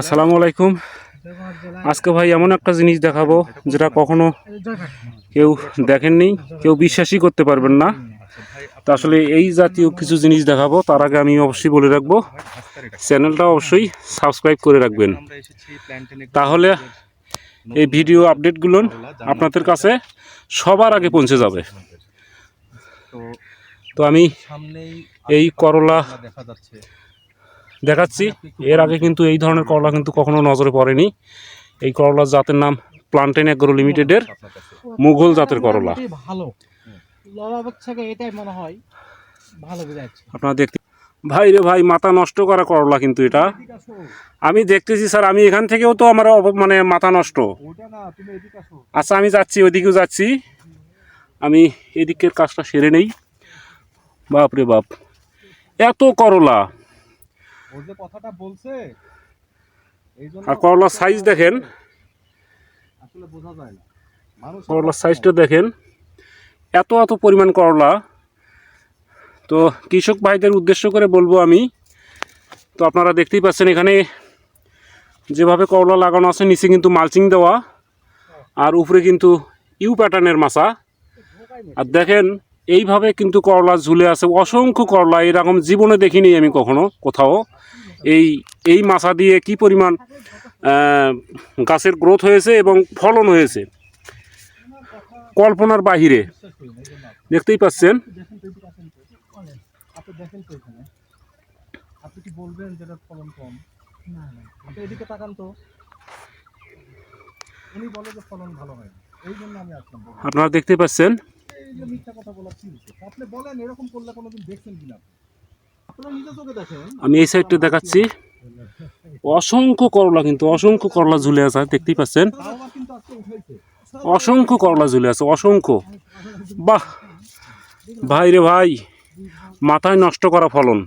আসসালামু আলাইকুম। আজকে ভাই এমন একটা জিনিস দেখাবো যেটা কখনো কেউ দেখেননি কেউ বিশ্বাসই করতে পারবেন না। তো আসলে এই জাতীয় কিছু জিনিস দেখাবো তার আগে আমি অবশ্যই বলে রাখব চ্যানেলটা অবশ্যই সাবস্ক্রাইব করে রাখবেন। তাহলে এই ভিডিও আপডেটগুলো আপনাদের কাছে সবার আগে পৌঁছে যাবে। তো আমি এই করলা দেখাচ্ছি। এর আগে কিন্তু এই ধরনের করলা কিন্তু কখনো নজরে পড়েনি। এই করলার জাতের নাম প্লান্টেন অ্যাগ্রো লিমিটেডের মুঘল জাতের করলা। মোটামুটি ভালো। এটাই মনে হয় ভালো আপনারা দেখতে ভাই রে ভাই মাথা নষ্ট করা করলা কিন্তু এটা। আমি দেখতেছি স্যার আমি এখান থেকেও তো আমার মানে মাথা নষ্ট। আচ্ছা আমি যাচ্ছি ওইদিকেও যাচ্ছি। আমি এদিকের কাজটা সেরে নেই। বাপ রে বাপ। এত করলা। ও যে কথাটা বলছে এই জন্য আর করলার সাইজ দেখেন। আসলে বোঝা যায় না। মানুষ করলার সাইজটা দেখেন। এত এত পরিমাণ করলা। তো কৃষক ভাইদের উদ্দেশ্য করে বলব আমি। তো আপনারা দেখতেই পাচ্ছেন এখানে যেভাবে করলা লাগানো আছে নিচে কিন্তু মালচিং দেওয়া। আর উপরে কিন্তু ইউ প্যাটার্নের মাছা আর দেখেন এইভাবে কিন্তু করলা ঝুলে আছে অসংখ্য করলা এরকম জীবনে দেখিনি আমি কখনো কোথাও। এই এই মাছা দিয়ে কি পরিমাণ গাছের গ্রোথ হয়েছে এবং ফলন হয়েছে। কল্পনার বাহিরে দেখতেই পাচ্ছেন? দেখেন তো এদিকে আসেন তো আপনি দেখেন তো এখানে আপনি কি বলবেন যেটা ফলন কম? না না। এদিকে তাকান তো। উনি বলে যে ফলন ভালো হয় এই জন্য আমি আপনারা দেখতেই পাচ্ছেন? এই যে মিথ্যা কথা বলা কি? আপনি বলেন এরকম করলে কোনোদিন দেখছেন কিনা আপনারা নিজে চোখে দেখেন। আমি এই সাইডটা দেখাচ্ছি। অসংখ্য করলা কিন্তু অসংখ্য করলা ঝুলে আছে দেখতেই পাচ্ছেন। অসংখ্য করলা ঝুলে আছে অসংখ্য। বাহ! ভাই রে ভাই মাথায় নষ্ট করা ফলন।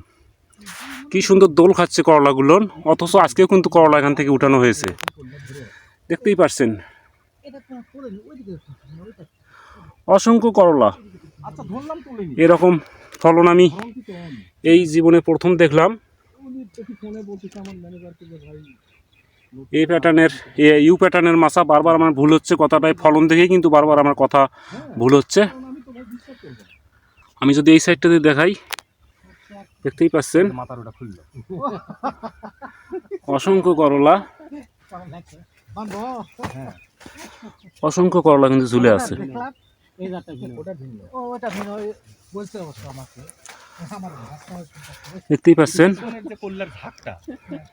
কি সুন্দর দোল খাচ্ছে করলাগুলো অথচ আজকেও কিন্তু করলা এখান থেকে উঠানো হয়েছে। দেখতেই পাচ্ছেন। অসংখ্য করলা। আচ্ছা ধরলাম তুলিনি এরকম ফলন আমি এই জীবনে প্রথম দেখলাম। উনি দেখি ফোনে বলতেছে আমার ম্যানেজারকে যে ভাই এই প্যাটার্নের এ- ইউ প্যাটার্নের মাছা বারবার আমার ভুল হচ্ছে কথাটাই ফলন দেখেই কিন্তু বারবার আমার কথা ভুল হচ্ছে। আমি যদি এই সাইডটাতে দেখাই দেখতেই পাচ্ছেন। মাথার ওটা খুললো। অসংখ্য করলা। হ্যাঁ। অসংখ্য করলা কিন্তু ঝুলে আছে। এই জাতটা ভিন্ন। ওটা ভিন্ন। ও ওটা ভিন্ন। বলছে অবশ্য আমাকে। দেখতেই পাচ্ছেন?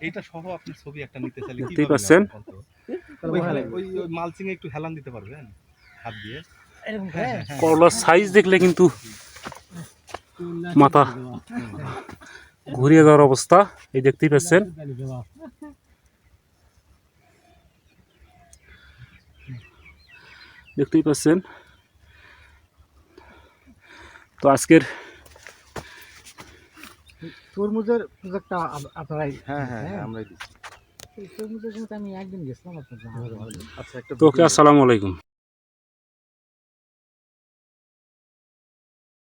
এইটা সহ আপনি ছবি একটা নিতে চাইলে দেখতেই পাচ্ছেন। ওই মালচিং একটু হেলান দিতে পারবেন হাত দিয়ে। হ্যাঁ করলার সাইজ দেখলে কিন্তু মাথা ঘুরিয়ে যাওয়ার অবস্থা। এই দেখতেই পাচ্ছেন? দেখতেই পাচ্ছেন? তো আজকের তরমুজের প্রজেক্টটা আপনারাই হ্যাঁ হ্যাঁ হ্যাঁ। আমরাই দিচ্ছি। তরমুজের জন্য আমি একদিন গেছিলাম আপনার আচ্ছা একটা ওকে আসসালামু আলাইকুম।